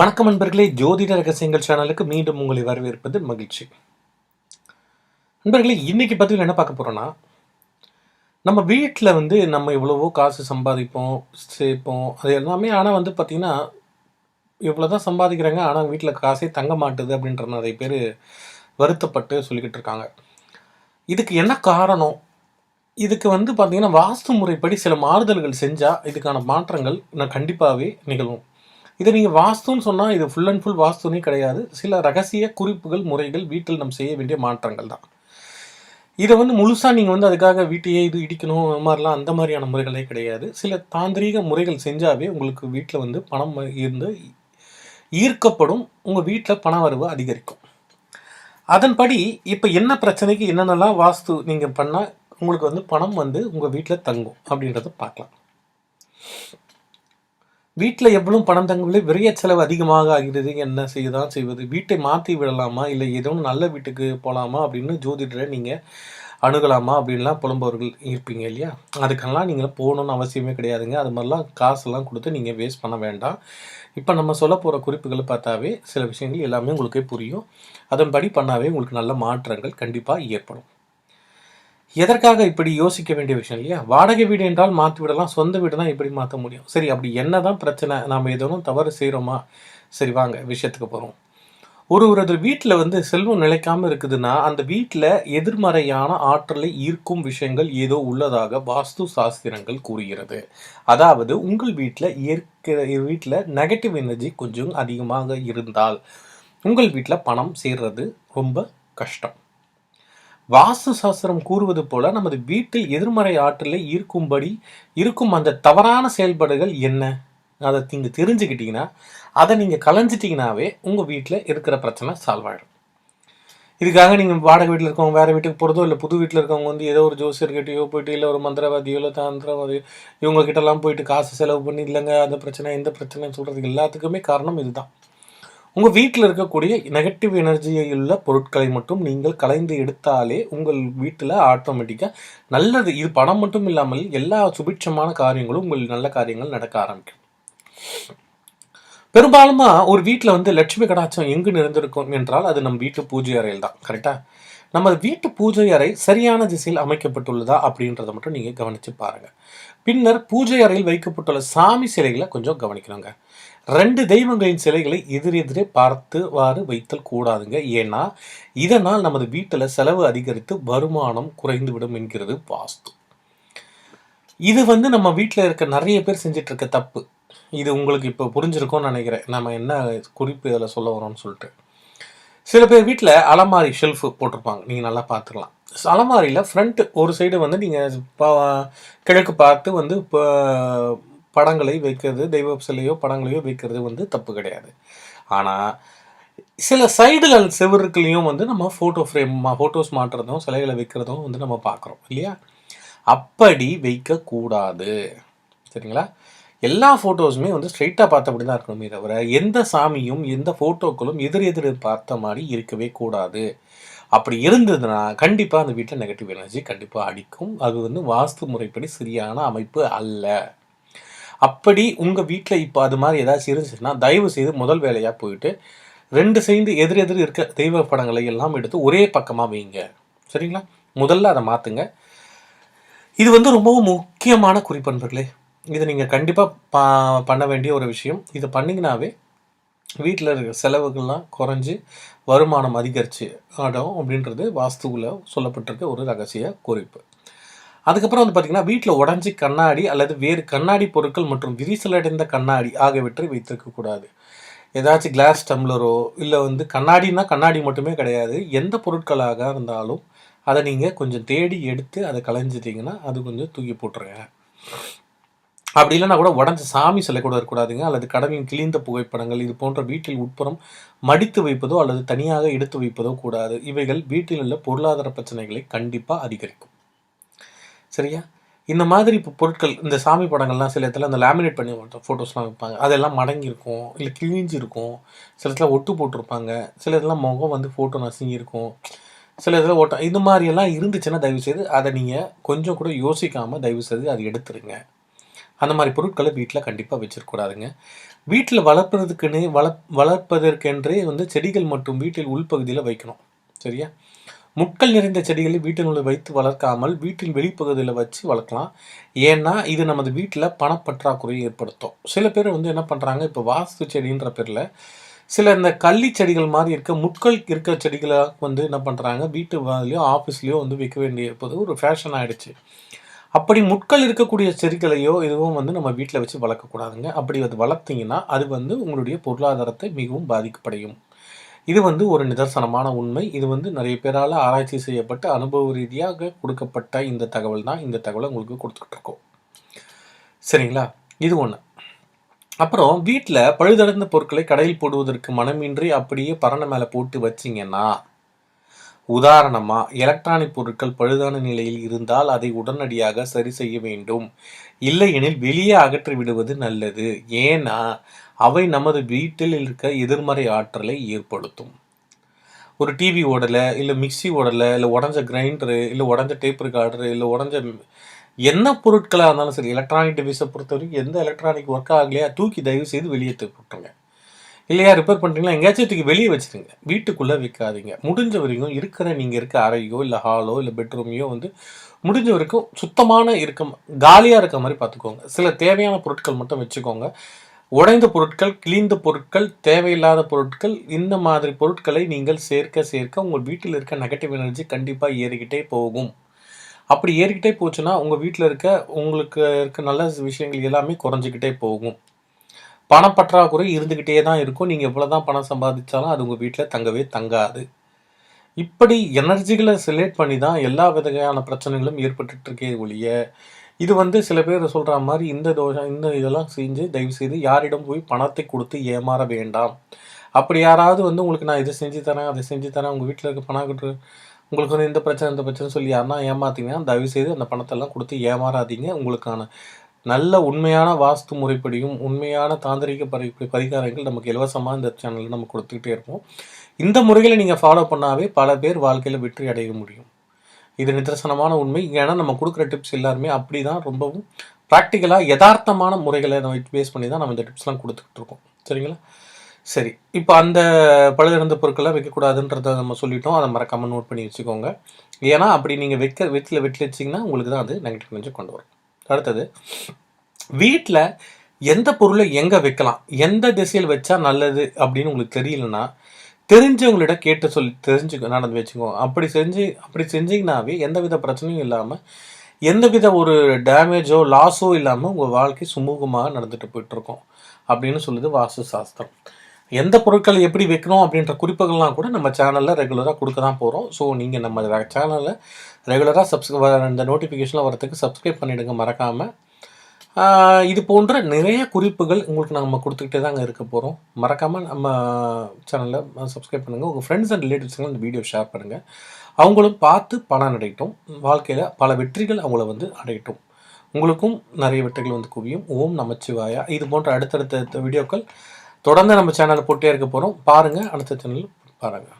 வணக்கம் நண்பர்களே. ஜோதிட ரகசியங்கள் சேனலுக்கு மீண்டும் உங்களை வரவேற்பது மகிழ்ச்சி. நண்பர்களே இன்னைக்கு பதிவில் என்ன பார்க்க போறோம்னா நம்ம வீட்டில் வந்து நம்ம எவ்வளவோ காசு சம்பாதிப்போம் சேர்ப்போம் அது எல்லாமே ஆனால் வந்து பார்த்திங்கன்னா இவ்வளோ தான் சம்பாதிக்கிறாங்க. ஆனால் வீட்டில் காசே தங்க மாட்டுது அப்படின்ற நிறைய பேர் வருத்தப்பட்டு சொல்லிக்கிட்டு இருக்காங்க. இதுக்கு என்ன காரணம்? இதுக்கு வந்து பார்த்தீங்கன்னா வாஸ்து முறைப்படி சில மாறுதல்கள் செஞ்சால் இதுக்கான மாற்றங்கள் நான் கண்டிப்பாகவே நிகழும். இதை நீங்கள் வாஸ்துன்னு சொன்னால் இது ஃபுல் அண்ட் ஃபுல் வாஸ்துனே கிடையாது. சில ரகசிய குறிப்புகள் முறைகள் வீட்டில் நம்ம செய்ய வேண்டிய மாற்றங்கள் தான். இதை வந்து முழுசாக நீங்கள் வந்து அதுக்காக வீட்டையே இது இடிக்கணும் அந்த மாதிரிலாம் அந்த மாதிரியான முறைகளே கிடையாது. சில தாந்திரீக முறைகள் செஞ்சாவே உங்களுக்கு வீட்டில் வந்து பணம் இருந்து ஈர்க்கப்படும். உங்கள் வீட்டில் பண வரவு அதிகரிக்கும். அதன்படி இப்போ என்ன பிரச்சனைக்கு என்னென்னலாம் வாஸ்து நீங்கள் பண்ணால் உங்களுக்கு வந்து பணம் வந்து உங்கள் வீட்டில் தங்கும் அப்படின்றத பார்க்கலாம். வீட்டில் எவ்வளவு பணம் தங்கவில்லை விரைய செலவு அதிகமாக ஆகிறது என்ன செய்ய தான் செய்வது? வீட்டை மாற்றி விடலாமா? இல்லை ஏதோ நல்ல வீட்டுக்கு போகலாமா அப்படின்னு ஜோதிடரை நீங்கள் அணுகலாமா? அப்படின்லாம் புலம்பவர்கள் இருப்பீங்க இல்லையா? அதுக்கெல்லாம் நீங்கள் போகணுன்னு அவசியமே கிடையாதுங்க. அது மாதிரிலாம் காசெல்லாம் கொடுத்து நீங்கள் வேஸ்ட் பண்ண வேண்டாம். இப்போ நம்ம சொல்ல போகிற குறிப்புகளை பார்த்தாவே சில விஷயங்கள் எல்லாமே உங்களுக்கே புரியும். அதன்படி பண்ணாவே உங்களுக்கு நல்ல மாற்றங்கள் கண்டிப்பாக ஏற்படும். எதற்காக இப்படி யோசிக்க வேண்டிய விஷயம் இல்லையா? வாடகை வீடு என்றால் மாற்றி விடலாம் சொந்த வீடு தான் எப்படி மாற்ற முடியும். சரி அப்படி என்ன தான் பிரச்சனை நாம் எதுவும் தவறு செய்கிறோமா சரி வாங்க விஷயத்துக்கு போகிறோம் ஒரு ஒரு வீட்டில் வந்து செல்வம் நிலைக்காமல் இருக்குதுன்னா அந்த வீட்டில் எதிர்மறையான ஆற்றலை ஈர்க்கும் விஷயங்கள் ஏதோ உள்ளதாக வாஸ்து சாஸ்திரங்கள் கூறுகிறது. அதாவது உங்கள் வீட்டில் இயற்கை வீட்டில் நெகட்டிவ் எனர்ஜி கொஞ்சம் அதிகமாக இருந்தால் உங்கள் வீட்டில் பணம் சேர்றது ரொம்ப கஷ்டம். வாஸ்து சாஸ்திரம் கூறுவது போல நமது வீட்டில் எதிர்மறை ஆற்றலை ஈர்க்கும்படி இருக்கும் அந்த தவறான செயல்பாடுகள் என்ன? அதை நீங்கள் தெரிஞ்சுக்கிட்டீங்கன்னா அதை நீங்கள் கலைஞ்சிட்டிங்கனாவே உங்கள் வீட்டில் இருக்கிற பிரச்சனை சால்வ் ஆகிடும் இதுக்காக நீங்கள் வாடகை வீட்டில் இருக்கவங்க வேறு வீட்டுக்கு போகிறதோ இல்லை புது வீட்டில் இருக்கவங்க வந்து ஏதோ ஒரு ஜோசியர்கிட்டயோ போயிட்டு இல்லை ஒரு மந்திரவாதியோ இல்லை தந்திரவாதியோ இவங்ககிட்டலாம் போயிட்டு காசு செலவு பண்ணி இல்லைங்க அந்த பிரச்சனை இந்த பிரச்சனைன்னு சொல்கிறதுக்கு எல்லாத்துக்குமே காரணம் இதுதான். உங்கள் வீட்டில் இருக்கக்கூடிய நெகட்டிவ் எனர்ஜியுள்ள பொருட்களை மட்டும் நீங்கள் கலைந்து எடுத்தாலே உங்கள் வீட்டில் ஆட்டோமேட்டிக்காக நல்லது. இது பணம் மட்டும் இல்லாமல் எல்லா சுபிட்சமான காரியங்களும் உங்கள் நல்ல காரியங்கள் நடக்க ஆரம்பிக்கும். பெரும்பாலுமா ஒரு வீட்டில் வந்து லட்சுமி கடாச்சம் எங்கு நிறைந்திருக்கும் என்றால் அது நம் வீட்டு பூஜை அறையில் தான். கரெக்டாக நமது வீட்டு பூஜை அறை சரியான திசையில் அமைக்கப்பட்டுள்ளதா அப்படின்றத மட்டும் நீங்கள் கவனித்து பாருங்கள் பின்னர் பூஜை அறையில் வைக்கப்பட்டுள்ள சாமி சிலைகளை கொஞ்சம் கவனிக்கணுங்க. ரெண்டு தெய்வங்களின் சிலைகளை எதிரெதிரே பார்த்துவாறு வைத்தல் கூடாதுங்க. ஏன்னா இதனால் நமது வீட்டில் செலவு அதிகரித்து வருமானம் குறைந்துவிடும் என்கிறது வாஸ்து. இது வந்து நம்ம வீட்டில் இருக்க நிறைய பேர் செஞ்சிட்டு இருக்க தப்பு. இது உங்களுக்கு இப்போ புரிஞ்சிருக்கும்னு நினைக்கிறேன். நம்ம என்ன குறிப்பு இதில் சொல்ல வரோம்னு சொல்லிட்டு. சில பேர் வீட்டில் அலமாரி ஷெல்ஃபு போட்டிருப்பாங்க. நீங்கள் நல்லா பார்த்துக்கலாம். அலமாரியில் ஃப்ரண்ட் ஒரு சைடு வந்து நீங்கள் கிழக்கு பார்த்து வந்து இப்போ படங்களை வைக்கிறது தெய்வ சிலையோ படங்களையோ வைக்கிறது வந்து தப்பு கிடையாது. ஆனால் சில சைடில் செவருக்குலேயும் வந்து நம்ம ஃபோட்டோ ஃப்ரேம் ஃபோட்டோஸ் மாட்டுறதும் சிலைகளை வைக்கிறதும் வந்து நம்ம பார்க்குறோம் இல்லையா? அப்படி வைக்கக்கூடாது. சரிங்களா? எல்லா ஃபோட்டோஸுமே வந்து ஸ்ட்ரைட்டாக பார்த்தபடி தான் இருக்கணுமே தவிர எந்த சாமியும் எந்த ஃபோட்டோக்களும் எதிர் எதிர் பார்த்த மாதிரி இருக்கவே கூடாது. அப்படி இருந்ததுன்னா கண்டிப்பாக அந்த வீட்டில் நெகட்டிவ் எனர்ஜி கண்டிப்பாக அடிக்கும். அது வந்து வாஸ்து முறைப்படி சரியான அமைப்பு அல்ல. அப்படி உங்கள் வீட்டில் இப்போ அது மாதிரி ஏதாச்சும் இருந்துச்சுன்னா தயவு செய்து முதல் வேலையாக போயிட்டு ரெண்டு சேர்ந்து எதிர் எதிர் இருக்க தெய்வ படங்களை எல்லாம் எடுத்து ஒரே பக்கமாக வைங்க. சரிங்களா? முதல்ல அதை மாற்றுங்க இது வந்து ரொம்பவும் முக்கியமான குறிப்பன்பர்களே இதை நீங்கள் கண்டிப்பாக பா பண்ண வேண்டிய ஒரு விஷயம். இதை பண்ணிங்கனாவே வீட்டில் இருக்கிற செலவுகள்லாம் குறைஞ்சி வருமானம் அதிகரித்து ஆடும் அப்படின்றது வாஸ்துவில் சொல்லப்பட்டிருக்க ஒரு ரகசிய குறிப்பு. அதுக்கப்புறம் வந்து பார்த்திங்கன்னா வீட்டில் உடஞ்சி கண்ணாடி அல்லது வேறு கண்ணாடி பொருட்கள் மற்றும் விரிசலடைந்த கண்ணாடி ஆகியவற்றை வைத்திருக்கக்கூடாது ஏதாச்சும் கிளாஸ் டம்ளரோ இல்லை வந்து கண்ணாடினா கண்ணாடி மட்டுமே கிடையாது. எந்த பொருட்களாக இருந்தாலும் அதை நீங்கள் கொஞ்சம் தேடி எடுத்து அதை களைஞ்சிட்டிங்கன்னா அது கொஞ்சம் தூக்கி போட்டுருங்க. அப்படி இல்லைனா கூட உடஞ்ச சாமி சிலை கூட இருக்கக்கூடாதுங்க. அல்லது கடலின் கிழிந்த புகைப்படங்கள் இது போன்ற வீட்டில் உட்புறம் மடித்து வைப்பதோ அல்லது தனியாக எடுத்து வைப்பதோ கூடாது. இவைகள் வீட்டில் உள்ள பொருளாதார பிரச்சனைகளை கண்டிப்பாக அதிகரிக்கும். சரியா? இந்த மாதிரி இப்போ பொருட்கள் இந்த சாமி படங்கள்லாம் சில இடத்துல அந்த லேமினேட் பண்ணி ஃபோட்டோஸ்லாம் வைப்பாங்க. அதெல்லாம் மடங்கியிருக்கும். இல்லை கிழிஞ்சிருக்கும். சில இடத்துல ஒட்டு போட்டிருப்பாங்க. சில இதெல்லாம் முகம் வந்து ஃபோட்டோ நசுங்கியிருக்கும். சில இதில் ஓட்டம் இது மாதிரியெல்லாம் இருந்துச்சுன்னா தயவுசெய்து அதை நீங்கள் கொஞ்சம் கூட யோசிக்காமல் தயவுசெய்து அதை எடுத்துருங்க. அந்த மாதிரி பொருட்களை வீட்டில் கண்டிப்பாக வச்சிருக்கூடாதுங்க வீட்டில் வளர்ப்பதற்குன்னு வள வளர்ப்பதற்கென்றே வந்து செடிகள் மற்றும் வீட்டில் உள்பகுதியில் வைக்கணும். சரியா? முட்கள் நிறைந்த செடிகளை வீட்டினுள்ள வைத்து வளர்க்காமல் வீட்டின் வெளிப்பகுதியில் வச்சு வளர்க்கலாம். ஏன்னா இது நமது வீட்டில் பணப்பற்றாக்குறையை ஏற்படுத்தும். சில பேர் வந்து என்ன பண்ணுறாங்க இப்போ வாஸ்து செடின்ற பேரில் சில இந்த கள்ளி செடிகள் மாதிரி இருக்க முட்கள் இருக்க செடிகளை வந்து என்ன பண்ணுறாங்க வீட்டு வாதிலையோ ஆஃபீஸ்லேயோ வந்து வைக்க வேண்டிய போது ஒரு ஃபேஷன் ஆகிடுச்சு அப்படி முட்கள் இருக்கக்கூடிய செடிகளையோ இதுவும் வந்து நம்ம வீட்டில் வச்சு வளர்க்கக்கூடாதுங்க. அப்படி அது வளர்த்தீங்கன்னா அது வந்து உங்களுடைய பொருளாதாரத்தை மிகவும் பாதிக்கப்படையும் இது வந்து ஒரு நிதர்சனமான உண்மை. இது வந்து நிறைய பேரால் ஆராய்ச்சி செய்யப்பட்டு அனுபவ ரீதியாக கொடுக்கப்பட்ட இந்த தகவல் தான். இந்த தகவலை உங்களுக்கு கொடுத்துக்கிட்டு இருக்கோம். சரிங்களா? இது ஒன்று அப்புறம் வீட்டில் பழுதடைந்த பொருட்களை கடையில் போடுவதற்கு மனமின்றி அப்படியே பரண மேலே போட்டு வச்சிங்கன்னா உதாரணமாக எலக்ட்ரானிக் பொருட்கள் பழுதான நிலையில் இருந்தால் அதை உடனடியாக சரி செய்ய வேண்டும். இல்லையெனில் வெளியே அகற்றி விடுவது நல்லது. ஏன்னா அவை நமது வீட்டில் இருக்க எதிர்மறை ஆற்றலை ஏற்படுத்தும். ஒரு டிவி ஓடலை இல்லை மிக்சி ஓடலை இல்லை உடஞ்ச கிரைண்டரு இல்லை உடஞ்ச டேப் ரெக்கார்டரு இல்லை உடஞ்ச என்ன பொருட்களாக இருந்தாலும் சரி எலக்ட்ரானிக் டிவைஸை பொறுத்த வரைக்கும் எந்த எலக்ட்ரானிக் ஒர்க் ஆகலையா தூக்கி தயவு செய்து வெளியே போட்டுருங்க இல்லையா ரிப்பேர் பண்ணுறீங்களா எங்கேயாச்சும் தூக்கி வெளியே வச்சுருங்க. வீட்டுக்குள்ளே வைக்காதீங்க. முடிஞ்ச வரைக்கும் இருக்கிற நீங்கள் இருக்க அறையோ இல்லை ஹாலோ இல்லை பெட்ரூமையோ வந்து முடிஞ்ச வரைக்கும் சுத்தமான இருக்க காலியாக இருக்க மாதிரி பார்த்துக்கோங்க. சில தேவையான பொருட்கள் மட்டும் வச்சுக்கோங்க. உடைந்த பொருட்கள் கிழிந்த பொருட்கள் தேவையில்லாத பொருட்கள் இந்த மாதிரி பொருட்களை நீங்கள் சேர்க்க சேர்க்க உங்கள் வீட்டில் இருக்க நெகட்டிவ் எனர்ஜி கண்டிப்பாக ஏறிக்கிட்டே போகும். அப்படி ஏறிக்கிட்டே போச்சுன்னா உங்கள் வீட்டில் இருக்க உங்களுக்கு இருக்க நல்ல விஷயங்கள் எல்லாமே குறைஞ்சிக்கிட்டே போகும். பணப்பற்றாக்குறை இருந்துக்கிட்டே தான் இருக்கும். நீங்கள் எவ்வளோ தான் பணம் சம்பாதிச்சாலும் அது உங்கள் வீட்டில் தங்கவே தங்காது. இப்படி எனர்ஜிகளை செலக்ட் பண்ணி தான் எல்லா விதமான பிரச்சனைகளும் ஏற்பட்டுட்டு இருக்கே ஒழிய இது வந்து சில பேர் சொல்கிற மாதிரி இந்த தோஷம் இந்த இதெல்லாம் செஞ்சு தயவு செய்து யாரிடம் போய் பணத்தை கொடுத்து ஏமாற வேண்டாம். அப்படி யாராவது வந்து உங்களுக்கு நான் இதை செஞ்சு தரேன் அதை செஞ்சு தரேன் உங்கள் வீட்டில் இருக்க பணம் கட்டு உங்களுக்கு வந்து இந்த பிரச்சனை இந்த பிரச்சனை சொல்லி யாருன்னா ஏமாத்திங்கன்னா தயவு செய்து அந்த பணத்தெல்லாம் கொடுத்து ஏமாறாதீங்க. உங்களுக்கான நல்ல உண்மையான வாஸ்து முறைப்படியும் உண்மையான தாந்திரிக பரி பரிகாரங்கள் நமக்கு இலவசமாக இந்த சேனலில் நம்ம கொடுத்துக்கிட்டே இருப்போம். இந்த முறைகளை நீங்கள் ஃபாலோ பண்ணாவே பல பேர் வாழ்க்கையில் வெற்றி அடைய முடியும். இது நிதர்சனமான உண்மை. ஏன்னா நம்ம கொடுக்குற டிப்ஸ் எல்லாருமே அப்படி தான் ரொம்பவும் ப்ராக்டிக்கலாக யதார்த்தமான முறைகளை நம்ம பேஸ் பண்ணி தான் நம்ம இந்த டிப்ஸ்லாம் கொடுத்துக்கிட்டு இருக்கோம். சரிங்களா? சரி. இப்போ அந்த பழுதிறந்த பொருட்களை வைக்கக்கூடாதுன்றத நம்ம சொல்லிட்டோம். அதை மறக்காமல் நோட் பண்ணி வச்சுக்கோங்க. ஏன்னா அப்படி நீங்கள் வைக்க வெட்டில் வெட்டி வச்சிங்கன்னா உங்களுக்கு தான் அது நெகட்டிவ் கொஞ்சம் கொண்டு வரும். அடுத்தது வீட்டில் எந்த பொருளை எங்கே வைக்கலாம்? எந்த திசையில் வச்சா நல்லது அப்படின்னு உங்களுக்கு தெரியலன்னா தெரிஞ்சவங்களிடம் கேட்டு சொல்லி தெரிஞ்சு நடந்து வச்சுக்கோங்க அப்படி செஞ்சு அப்படி செஞ்சிங்கனாவே எந்த வித பிரச்சனையும் இல்லாமல் எந்த வித ஒரு டேமேஜோ லாஸோ இல்லாமல் உங்கள் வாழ்க்கை சுமூகமாக நடந்துட்டு போயிட்டுருக்கோம் அப்படின்னு சொல்லுது வாஸ்து சாஸ்திரம். எந்த பொருட்கள் எப்படி வைக்கணும் அப்படின்ற குறிப்புகள்லாம் கூட நம்ம சேனலில் ரெகுலராக கொடுக்க தான் போகிறோம் ஸோ நீங்கள் நம்ம சேனலில் ரெகுலராக சப்ஸ்கிரை இந்த நோட்டிஃபிகேஷன்லாம் வரத்துக்கு சப்ஸ்கிரைப் பண்ணிவிடுங்க மறக்காமல் இது போன்ற நிறைய குறிப்புகள் உங்களுக்கு நம்ம கொடுத்துக்கிட்டே தாங்க இருக்க போகிறோம் மறக்காமல் நம்ம சேனலில் சப்ஸ்கிரைப் பண்ணுங்கள் உங்கள் ஃப்ரெண்ட்ஸ் அண்ட் ரிலேட்டிவ்ஸ்க்கு இந்த வீடியோ ஷேர் பண்ணுங்கள் அவங்களும் பார்த்து பணம் அடையட்டும். வாழ்க்கையில் பல வெற்றிகள் அவங்கள வந்து அடையட்டும். உங்களுக்கும் நிறைய வெற்றிகள் வந்து குவியும். ஓம் நமச்சிவாயா. இது போன்ற அடுத்தடுத்த வீடியோக்கள் தொடர்ந்து நம்ம சேனலில் போட்டே இருக்க போகிறோம் பாருங்கள் அடுத்த சேனல் பாருங்கள்